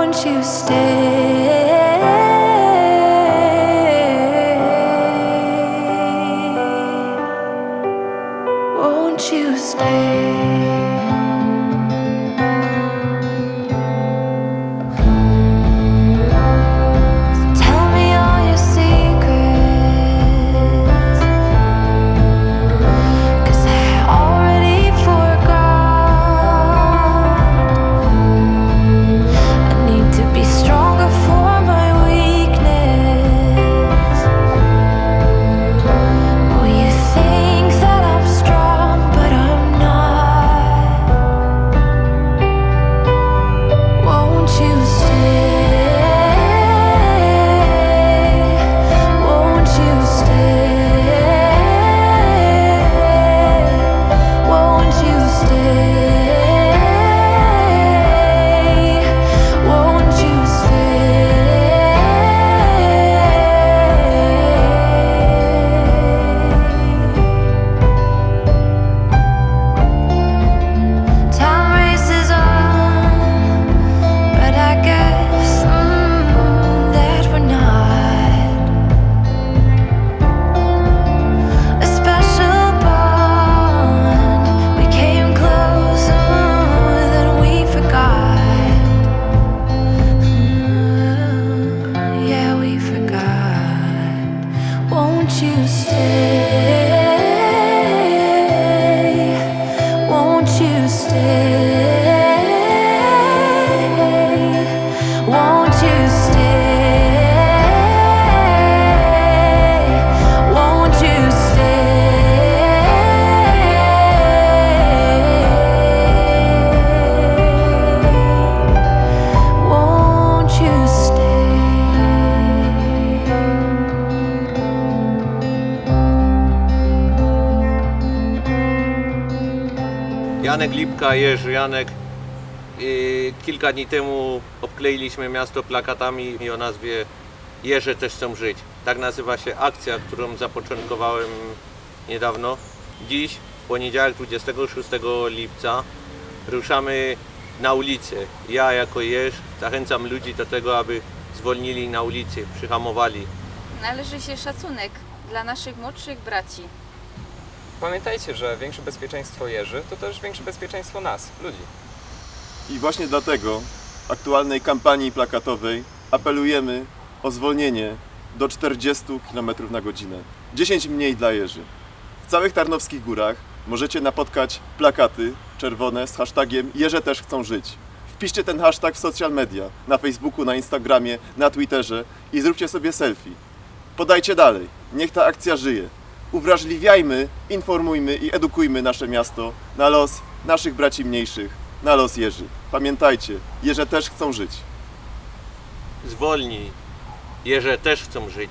Won't you stay? Won't you stay? You stay? Janek Lipka, Jerzy Janek. Kilka dni temu obkleiliśmy miasto plakatami o nazwie Jeże też chcą żyć. Tak nazywa się akcja, którą zapoczątkowałem niedawno. Dziś, w poniedziałek 26 lipca, ruszamy na ulicę. Ja jako Jeż zachęcam ludzi do tego, aby zwolnili na ulicy, przyhamowali. Należy się szacunek dla naszych młodszych braci. Pamiętajcie, że większe bezpieczeństwo jeży to też większe bezpieczeństwo nas, ludzi. I właśnie dlatego aktualnej kampanii plakatowej apelujemy o zwolnienie do 40 km na godzinę. 10 mniej dla jeży. W całych Tarnowskich Górach możecie napotkać plakaty czerwone z hashtagiem Jeże też chcą żyć. Wpiszcie ten hashtag w social media, na Facebooku, na Instagramie, na Twitterze i zróbcie sobie selfie. Podajcie dalej, niech ta akcja żyje. Uwrażliwiajmy, informujmy i edukujmy nasze miasto na los naszych braci mniejszych, na los jeży. Pamiętajcie, jeże też chcą żyć. Zwolnij. Jeże też chcą żyć.